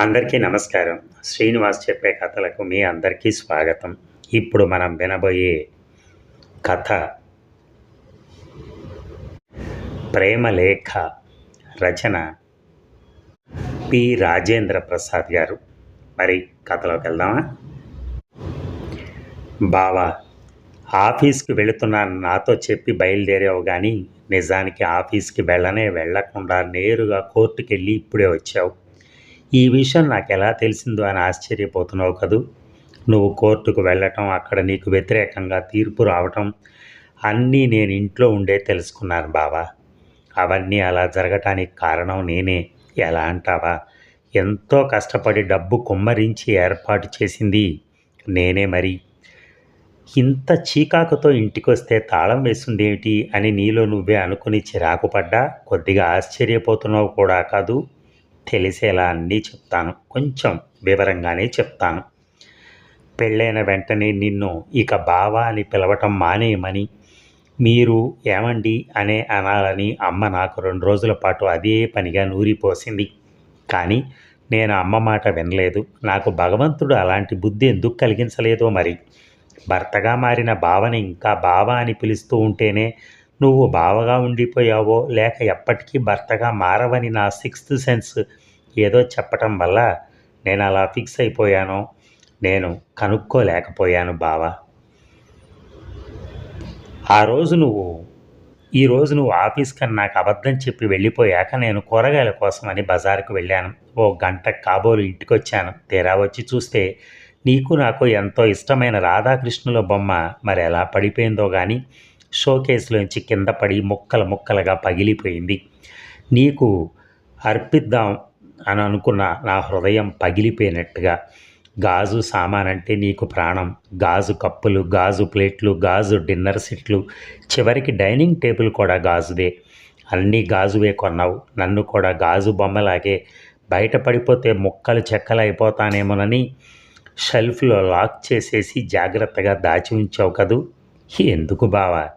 అందరికీ నమస్కారం. శ్రీనివాస్ చెప్పే కథలకు మీ అందరికీ స్వాగతం. ఇప్పుడు మనం వినబోయే కథ ప్రేమలేఖ రచన పి. రాజేంద్ర ప్రసాద్ గారు. మరి కథలోకి వెళ్దామా? బావా ఆఫీస్కి వెళుతున్నాను నాతో చెప్పి బయలుదేరావు కానీ నిజానికి ఆఫీస్కి వెళ్ళనే వెళ్ళకుండా నేరుగా కోర్టుకెళ్ళి ఇప్పుడే వచ్చావు. ఈ విషయం నాకు ఎలా తెలిసిందో అని ఆశ్చర్యపోతున్నావు కదూ? నువ్వు కోర్టుకు వెళ్ళటం అక్కడ నీకు వ్యతిరేకంగా తీర్పు రావటం అన్నీ నేను ఇంట్లో ఉండే తెలుసుకున్నాను బావా. అవన్నీ అలా జరగటానికి కారణం నేనే. ఎలా అంటావా? ఎంతో కష్టపడి డబ్బు కుమ్మరించి ఏర్పాటు చేసింది నేనే మరి. ఇంత చీకాకుతో ఇంటికొస్తే తాళం వేసిందేమిటి అని నీలో నువ్వే అనుకుని చిరాకు పడ్డా కొద్దిగా ఆశ్చర్యపోతున్నావు కూడా కాదు. తెలిసేలా అన్నీ చెప్తాను. కొంచెం వివరంగానే చెప్తాను. పెళ్ళైన వెంటనే నిన్ను ఇక బావా అని పిలవటం మానేయమని మీరు ఏమండి అనే అనాలని అమ్మ నాకు రెండు రోజుల పాటు అదే పనిగా నూరిపోసింది కానీ నేను అమ్మ మాట వినలేదు. నాకు భగవంతుడు అలాంటి బుద్ధి ఎందుకు కలిగించలేదో మరి. భర్తగా మారిన బావని ఇంకా బావ అని పిలుస్తూ ఉంటేనే నువ్వు బావగా ఉండిపోయావో లేక ఎప్పటికీ భర్తగా మారవని నా సిక్స్త్ సెన్స్ ఏదో చెప్పటం వల్ల నేను అలా ఫిక్స్ అయిపోయాను. నేను కనుక్కోలేకపోయాను బావ. ఆ రోజు నువ్వు ఈ రోజు నువ్వు ఆఫీస్ నాకు అబద్ధం చెప్పి వెళ్ళిపోయాక నేను కూరగాయల కోసమని బజారుకు వెళ్ళాను. ఓ గంట కాబోలు ఇంటికొచ్చాను. తీరా వచ్చి చూస్తే నీకు నాకు ఎంతో ఇష్టమైన రాధాకృష్ణుల బొమ్మ మరి ఎలా పడిపోయిందో కానీ షోకేస్లోంచి కింద పడి ముక్కలు ముక్కలుగా పగిలిపోయింది. నీకు అర్పిద్దాం అని అనుకున్న నా హృదయం పగిలిపోయినట్టుగా గాజు సామాన్ అంటే నీకు ప్రాణం. గాజు కప్పులు గాజు ప్లేట్లు గాజు డిన్నర్ సెట్లు చివరికి డైనింగ్ టేబుల్ కూడా గాజుదే అన్నీ గాజువే కొన్నావు. నన్ను కూడా గాజు బొమ్మలాగే బయట పడిపోతే ముక్కలు చెక్కలు అయిపోతానేమోనని షెల్ఫ్లో లాక్ చేసేసి జాగ్రత్తగా దాచి ఉంచావు కదూ? ఎందుకు బావా?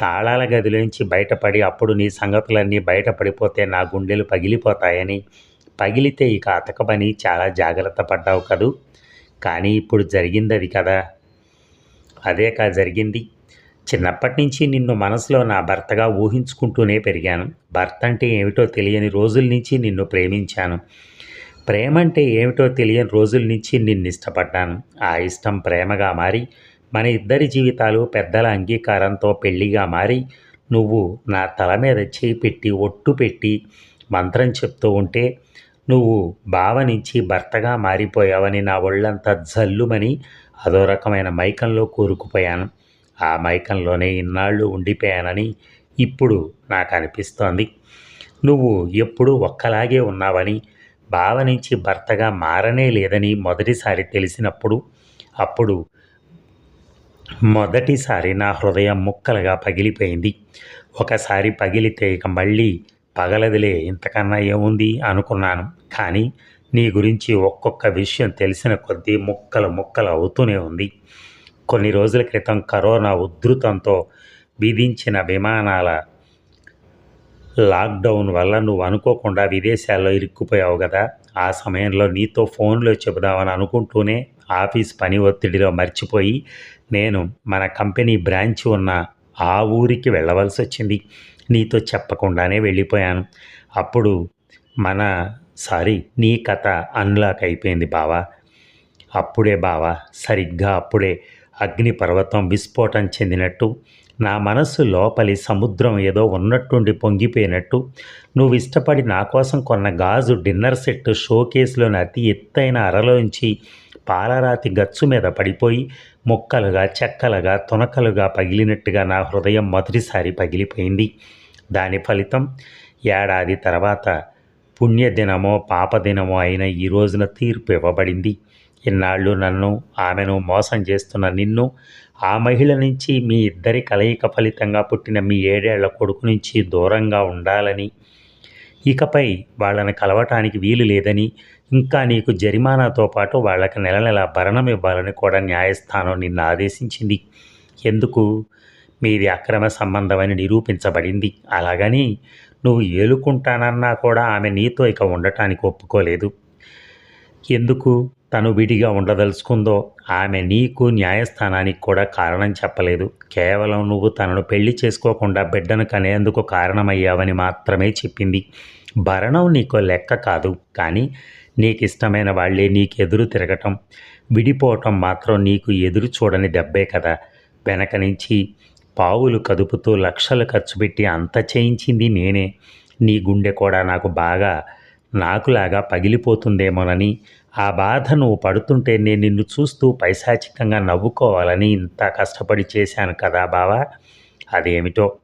తాళాల గదిలోంచి బయటపడి అప్పుడు నీ సంగతులన్నీ బయటపడిపోతే నా గుండెలు పగిలిపోతాయని. పగిలితే ఇక అతకమని చాలా జాగ్రత్త పడ్డావు కదూ? కానీ ఇప్పుడు జరిగింది అది కదా. అదే కా జరిగింది. చిన్నప్పటి నుంచి నిన్ను మనసులో నా భర్తగా ఊహించుకుంటూనే పెరిగాను. భర్త అంటే ఏమిటో తెలియని రోజుల నుంచి నిన్ను ప్రేమించాను. ప్రేమ అంటే ఏమిటో తెలియని రోజుల నుంచి నిన్ను ఇష్టపడ్డాను. ఆ ఇష్టం ప్రేమగా మారి మన ఇద్దరి జీవితాలు పెద్దల అంగీకారంతో పెళ్ళిగా మారి నువ్వు నా తల మీద చేయి పెట్టి ఒట్టు పెట్టి మంత్రం చెప్తూ ఉంటే నువ్వు బావ నుంచి భర్తగా మారిపోయావని నా ఒళ్ళంతా జల్లుమని అదో రకమైన మైకంలో కూరుకుపోయాను. ఆ మైకంలోనే ఇన్నాళ్ళు ఉండిపోయానని ఇప్పుడు నాకు అనిపిస్తోంది నువ్వు ఎప్పుడూ ఒక్కలాగే ఉన్నావని బావ నుంచి భర్తగా మారనే లేదని మొదటిసారి తెలిసినప్పుడు అప్పుడు మొదటిసారి నా హృదయం ముక్కలుగా పగిలిపోయింది. ఒకసారి పగిలితే ఇక మళ్ళీ పగలదిలే ఇంతకన్నా ఏముంది అనుకున్నాను. కానీ నీ గురించి ఒక్కొక్క విషయం తెలిసిన కొద్దీ ముక్కలు ముక్కలు అవుతూనే ఉంది. కొన్ని రోజుల క్రితం కరోనా ఉధృతంతో విధించిన విమానాల లాక్డౌన్ వల్ల నువ్వు అనుకోకుండా విదేశాల్లో ఇరుక్కుపోయావు కదా. ఆ సమయంలో నీతో ఫోన్లో చెబుదామని అనుకుంటూనే ఆఫీస్ పని ఒత్తిడిలో మర్చిపోయి నేను మన కంపెనీ బ్రాంచ్ ఉన్న ఆ ఊరికి వెళ్ళవలసి వచ్చింది. నీతో చెప్పకుండానే వెళ్ళిపోయాను. అప్పుడు మన సారీ నీ కథ అన్లాక్ అయిపోయింది బావా. అప్పుడే బావా సరిగ్గా అప్పుడే అగ్నిపర్వతం విస్ఫోటం చెందినట్టు నా మనస్సు లోపలి సముద్రం ఏదో ఉన్నట్టుండి పొంగిపోయినట్టు నువ్వు ఇష్టపడి నా కోసం కొన్న గాజు డిన్నర్ సెట్ షోకేస్లోని అతి ఎత్తైన అరలోంచి పాలరాతి గచ్చు మీద పడిపోయి ముక్కలుగా చెక్కలుగా తునకలుగా పగిలినట్టుగా నా హృదయం మొదటిసారి పగిలిపోయింది. దాని ఫలితం ఏడాది తర్వాత పుణ్యదినమో పాపదినమో అయిన ఈ రోజున తీర్పు ఇవ్వబడింది. ఇన్నాళ్ళు నన్ను ఆమెను మోసం చేస్తున్న నిన్ను ఆ మహిళ నుంచి మీ ఇద్దరి కలయిక ఫలితంగా పుట్టిన మీ ఏడేళ్ళ కొడుకు నుంచి దూరంగా ఉండాలని ఇకపై వాళ్ళని కలవటానికి వీలు లేదని ఇంకా నీకు జరిమానాతో పాటు వాళ్ళకి నెల నెల భరణం ఇవ్వాలని కూడా న్యాయస్థానం నిన్ను ఆదేశించింది. ఎందుకు? మీది అక్రమ సంబంధమని నిరూపించబడింది. అలాగని నువ్వు ఏలుకుంటానన్నా కూడా ఆమె నీతో ఇక ఉండటానికి ఒప్పుకోలేదు. ఎందుకు? తను విడిగా ఉండదలుచుకుందో ఆమె నీకు న్యాయస్థానానికి కూడా కారణం చెప్పలేదు. కేవలం నువ్వు తనను పెళ్ళి చేసుకోకుండా బిడ్డను కనేందుకు కారణమయ్యావని మాత్రమే చెప్పింది. భరణం నీకు లెక్క కాదు. కానీ నీకు ఇష్టమైన వాళ్ళే నీకు ఎదురు తిరగటం. విడిపోవటం మాత్రం నీకు ఎదురు చూడని దెబ్బే కదా. వెనక నుంచి పావులు కదుపుతూ లక్షలు ఖర్చు పెట్టి అంత చేయించింది నేనే. నీ గుండె కూడా నాకు బాగా నాకులాగా పగిలిపోతుందేమోనని ఆ బాధ నువ్వు పడుతుంటే నేను నిన్ను చూస్తూ పైశాచికంగా నవ్వుకోవాలని ఇంత కష్టపడి చేశాను కదా బావా. అదేమిటో?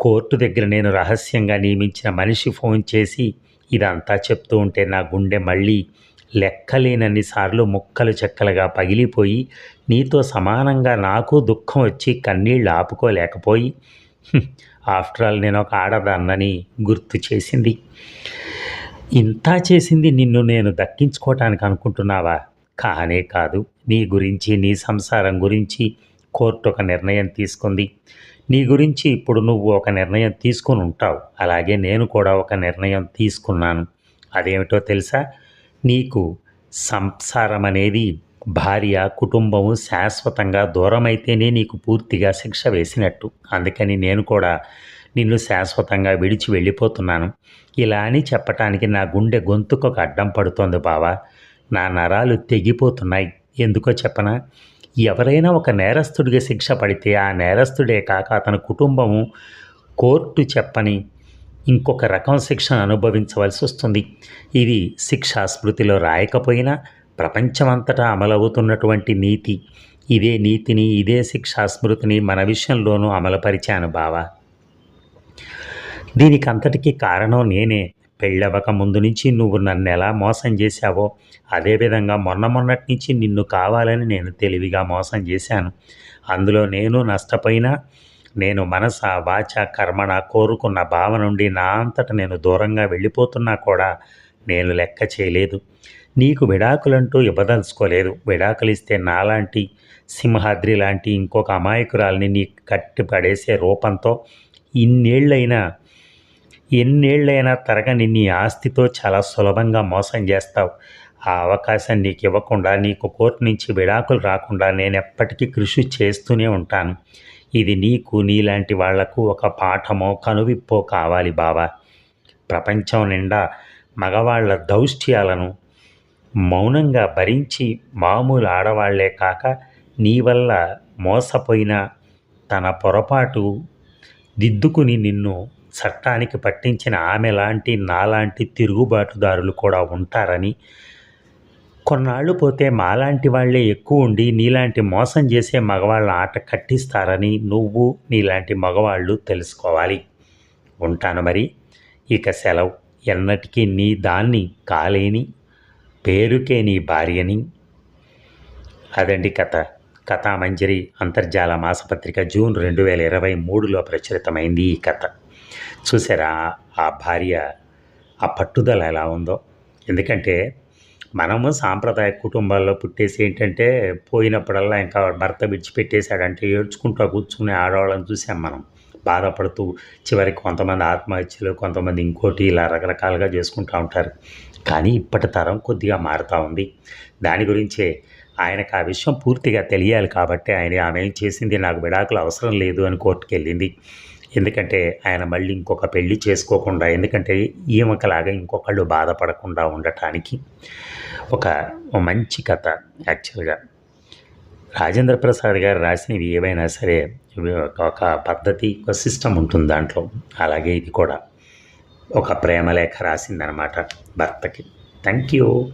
కోర్టు దగ్గర నేను రహస్యంగా నియమించిన మనిషి ఫోన్ చేసి ఇదంతా చెప్తూ ఉంటే నా గుండె మళ్ళీ లెక్కలేనన్ని సార్లు ముక్కలు చెక్కలుగా పగిలిపోయి నీతో సమానంగా నాకు దుఃఖం వచ్చి కన్నీళ్ళు ఆపుకోలేకపోయి ఆఫ్టర్ ఆల్ నేను ఒక ఆడదాన్నని గుర్తు చేసింది. ఇంత చేసింది నిన్ను నేను దక్కించుకోవటానికి అనుకుంటున్నావా? కానే కాదు. నీ గురించి నీ సంసారం గురించి కోర్టు ఒక నిర్ణయం తీసుకుంది. నీ గురించి ఇప్పుడు నువ్వు ఒక నిర్ణయం తీసుకుని ఉంటావు. అలాగే నేను కూడా ఒక నిర్ణయం తీసుకున్నాను. అదేమిటో తెలుసా? నీకు సంసారం అనేది భార్య కుటుంబము శాశ్వతంగా దూరమైతేనే నీకు పూర్తిగా శిక్ష వేసినట్టు. అందుకని నేను కూడా నిన్ను శాశ్వతంగా విడిచి వెళ్ళిపోతున్నాను. ఇలా అని చెప్పటానికి నా గుండె గొంతుకు ఒక అడ్డం పడుతోంది బావా. నా నరాలు తెగిపోతున్నాయి. ఎందుకో చెప్పనా? ఎవరైనా ఒక నేరస్తుడికి శిక్ష పడితే ఆ నేరస్తుడే కాక అతని కుటుంబము కోర్టు చెప్పని ఇంకొక రకం శిక్షను అనుభవించవలసి వస్తుంది. ఇది శిక్షా స్మృతిలో రాయకపోయినా ప్రపంచమంతటా అమలవుతున్నటువంటి నీతి. ఇదే నీతిని ఇదే శిక్షా స్మృతిని మన విషయంలోనూ అమలుపరిచాను బావా. దీనికి అంతటికీ కారణం నేనే. పెళ్ళవక ముందు నుంచి నువ్వు నన్ను ఎలా మోసం చేశావో అదేవిధంగా మొన్న మొన్నటి నుంచి నిన్ను కావాలని నేను తెలివిగా మోసం చేశాను. అందులో నేను నష్టపోయినా నేను మనస వాచ కర్మణ కోరుకున్న భావ నుండి నా అంతట నేను దూరంగా వెళ్ళిపోతున్నా కూడా నేను లెక్క చేయలేదు. నీకు విడాకులంటూ ఇవ్వదలుచుకోలేదు. విడాకులిస్తే నాలాంటి సింహాద్రి లాంటి ఇంకొక అమాయకురాల్ని నీ కట్టి పడేసే రూపంతో ఇన్నేళ్ళైనా ఎన్నేళ్ళైనా తరగని నీ ఆస్తితో చాలా సులభంగా మోసం చేస్తావు. ఆ అవకాశం నీకు ఇవ్వకుండా నీకు కోర్టు నుంచి విడాకులు రాకుండా నేను ఎప్పటికీ కృషి చేస్తూనే ఉంటాను. ఇది నీకు నీలాంటి వాళ్ళకు ఒక పాఠమో కనువిప్పో కావాలి బావా. ప్రపంచం నిండా మగవాళ్ళ దౌష్ట్యాలను మౌనంగా భరించి మామూలు ఆడవాళ్ళే కాక నీ వల్ల మోసపోయిన తన పొరపాటు దిద్దుకుని నిన్ను చట్టానికి పట్టించిన ఆమె లాంటి నాలాంటి తిరుగుబాటుదారులు కూడా ఉంటారని. కొన్నాళ్ళు పోతే మాలాంటి వాళ్ళే ఎక్కువ ఉండి నీలాంటి మోసం చేసే మగవాళ్ళ ఆట కట్టిస్తారని నువ్వు నీలాంటి మగవాళ్ళు తెలుసుకోవాలి. ఉంటాను మరి. ఇక సెలవు. ఎన్నటికీ నీ దాన్ని కాలేని పేరుకే నీ భార్యని. అదండి కథ. కథామంజరి అంతర్జాల మాసపత్రిక జూన్ రెండు వేల ఇరవై మూడులో ప్రచురితమైంది ఈ కథ. చూసారా ఆ భార్య ఆ పట్టుదల ఎలా ఉందో? ఎందుకంటే మనము సాంప్రదాయ కుటుంబాల్లో పుట్టేసి ఏంటంటే పోయినప్పుడల్లా ఇంకా భర్త విడిచిపెట్టేశాడంటే ఏడ్చుకుంటూ కూర్చునే ఆడవాళ్ళని చూసాం మనం. బాధపడుతూ చివరికి కొంతమంది ఆత్మహత్యలు కొంతమంది ఇంకోటి ఇలా రకరకాలుగా చేసుకుంటూ ఉంటారు. కానీ ఇప్పటి తరం కొద్దిగా మారుతూ ఉంది. దాని గురించే ఆయనకు ఆ విషయం పూర్తిగా తెలియాలి కాబట్టి ఆయన ఆమె ఏం చేసింది నాకు విడాకులు అవసరం లేదు అని కోర్టుకెళ్ళింది. ఎందుకంటే ఆయన మళ్ళీ ఇంకొక పెళ్ళి చేసుకోకుండా ఎందుకంటే ఈమెకలాగా ఇంకొకళ్ళు బాధపడకుండా ఉండటానికి ఒక మంచి కథ యాక్చువల్గా. రాజేంద్ర ప్రసాద్ గారు రాసినవి ఏవైనా సరే ఒక పద్ధతి ఒక సిస్టమ్ ఉంటుంది దాంట్లో. అలాగే ఇది కూడా ఒక ప్రేమలేఖ రాసిందనమాట భర్తకి. Thank you